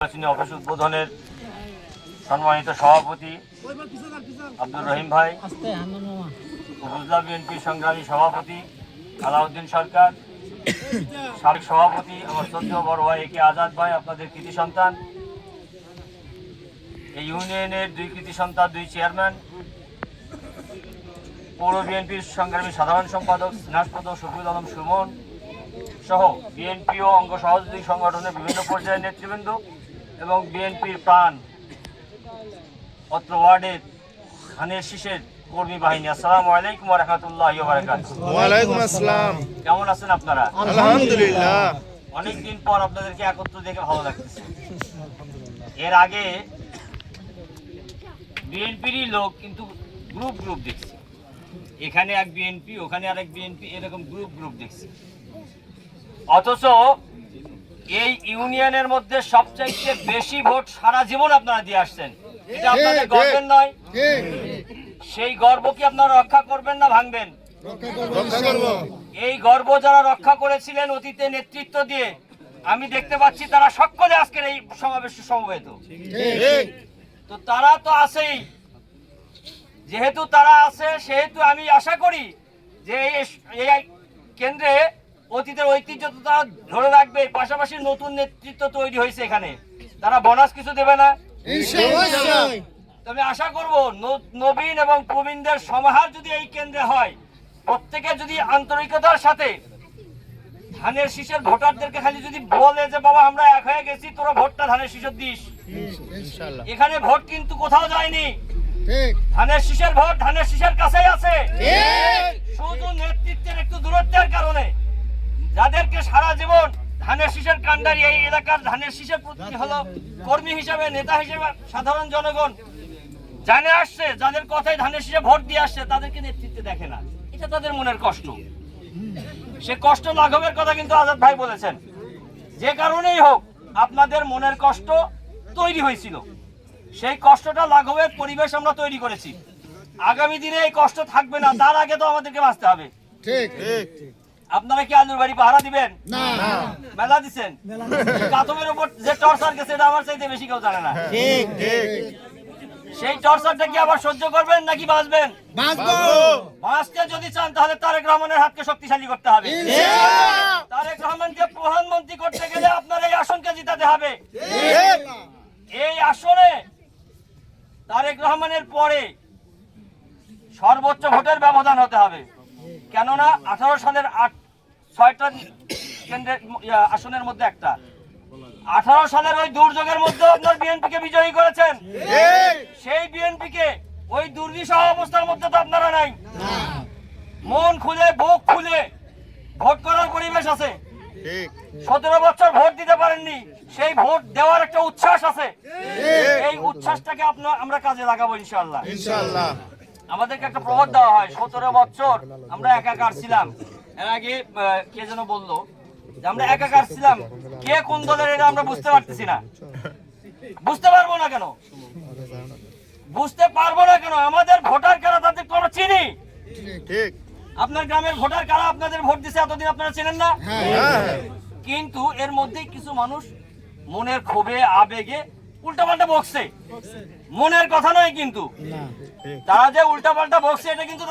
Office উদ্বোধনের সম্মানিত সভাপতি আব্দুর রহিম ভাই, উপজেলা বিএনপি সংগ্রামী সভাপতি আলাউদ্দিন সরকার, সাবেক সভাপতি আমার শ্রদ্ধেয় বড় ভাই একে আজাদ ভাই, আপনাদের কৃতি সন্তান, এই ইউনিয়নের দুই কৃতি সন্তান, দুই চেয়ারম্যান, পৌর বিএনপির সংগ্রামী সাধারণ সম্পাদক স্নেহাসপদ শফিউল আলম সুমন সহ বিএনপি ও অঙ্গ সহযোগী সংগঠনের বিভিন্ন পর্যায়ের নেতৃবৃন্দ এবং বিএনপির প্রাণ অত্র ওয়ার্ডের ধানের শীষের কর্মী বাহিনী। আসসালামু আলাইকুম রহমতুল্লাহ ওয়ালাইকুম আসসালাম। কেমন আছেন আপনারা? আলহামদুলিল্লাহ। অনেকদিন পর আপনাদেরকে একত্র দেখে ভালো লাগতেছে। এর আগে বিএনপিরই লোক কিন্তু গ্রুপ গ্রুপ দেখছি। এখানে এক বিএনপি ওখানে আরেক বিএনপি এরকম গ্রুপ গ্রুপ দেখছি। অথচ এই ইউনিয়নের মধ্যে সবচাইতে বেশি ভোট সারা জীবন আপনারা দিয়ে আসছেন। এটা আপনাদের গর্বের নয়। সেই গর্ব কি আপনারা রক্ষা করবেন না ভাঙবেন? এই গর্ব যারা রক্ষা করেছিলেন অতীতে নেতৃত্ব দিয়ে আমি দেখতে পাচ্ছি তারা সকলে আজকের এই সমাবেশে সমবেত। তো তারা তো আছেই। যেহেতু তারা আছে সেহেতু আমি আশা করি যে এই- এই কেন্দ্রে অতীতের ঐতিহ্য তো তারা ধরে রাখবে পাশাপাশি নতুন নেতৃত্ব তৈরি হয়েছে এখানে। তারা বোনাস কিছু দেবে না। তবে আশা করব নবীন এবং প্রবীণদের সমাহার যদি এই কেন্দ্রে হয় প্রত্যেকে যদি আন্তরিকতার সাথে ধানের শীষের ভোটারদেরকে খালি যদি বলে যে বাবা আমরা এক হয়ে গেছি তোরা ভোটটা ধানের শীষের দিস। এখানে ভোট কিন্তু কোথাও যায়নি। ধানের শীষের ভোট ধানের শীষের কাছেই আছে। শুধু নেতৃত্বের একটু দূরত্বের কারণে। যাদেরকে সারা জীবন ধানের শীষের কাণ্ডারি, এই এলাকার ধানের শীষের প্রতি হলো কর্মী হিসাবে, নেতা হিসেবে, সাধারণ জনগণ জানে আসছে, যাদের কথায় ধানের শীষে ভোট দিয়ে আসছে, তাদেরকে নেতৃত্বে দেখে না। এটা তাদের মনের কষ্ট। সে কষ্ট লাঘবের কথা কিন্তু আজাদ ভাই বলেছেন। যে কারণেই হোক, আপনাদের মনের কষ্ট তৈরি হয়েছিল। সেই কষ্টটা লাঘবের পরিবেশ আমরা তৈরি করেছি। আগামী দিনে এই কষ্ট থাকবে না, তার আগে তো আমাদেরকে বাঁচতে হবে। ঠিক ঠিক। আপনারা কি আলুর বাড়ি পাহারা দিবেন? মেলা দিচ্ছেন কাতমের উপর যে টর্চার গেছে এটা আমার চাইতে বেশি কেউ জানে না। ঠিক ঠিক। সেই টর্চারটা কি আবার সহ্য করবেন নাকি বাঁচবেন? বাঁচতে যদি চান তাহলে তারেক রহমানের হাতকে শক্তিশালী করতে হবে। তারেক রহমানকে প্রধানমন্ত্রী করতে গেলে আপনার এই আসনকে জিতাতে হবে। এই আসনে তারেক রহমানের পরে সর্বোচ্চ ভোটের ব্যবধান হতে হবে। কেননা আঠারো সালের আট ছয়টা কেন্দ্রের আসনের মধ্যে একটা। আঠারো সালের ওই দুর্যোগের মধ্যে আপনার বিএনপি কে বিজয়ী করেছেন। সেই বিএনপি কে ওই দুর্বিষহ অবস্থার মধ্যে তো আপনারা নাই। মন খুলে বুক খুলে ভোট করার পরিবেশ আছে। সতেরো বছর ভোট দিতে পারেননি সেই ভোট দেওয়ার একটা উচ্ছ্বাস আছে। এই! উচ্ছ্বাসটাকে আপনার আমরা কাজে লাগাবো ইনশাল্লাহ ইনশাআল্লাহ। আমাদেরকে একটা প্রবাদ দেওয়া হয় সতেরো বছর আমরা একাকার ছিলাম। এর আগে কে যেন বলল যে আমরা একাকার ছিলাম। কে কোন দলের এটা আমরা বুঝতে পারতেছি না। বুঝতে পারব না কেন? বুঝতে পারব না কেন? আমাদের ভোটার কারা তাদের কোনো চিনি। ঠিক। আপনার গ্রামের ভোটার কারা আপনাদের ভোট দিছে এতদিন আপনারা চেনেন না? হ্যাঁ। কিন্তু এর মধ্যেই কিছু মানুষ মনের ক্ষোভে আবেগে উল্টাপাল্টা বকছে। মনের কথা নয় কিন্তু। তারা যে উল্টাপাল্টা বকছে এটা কিন্তু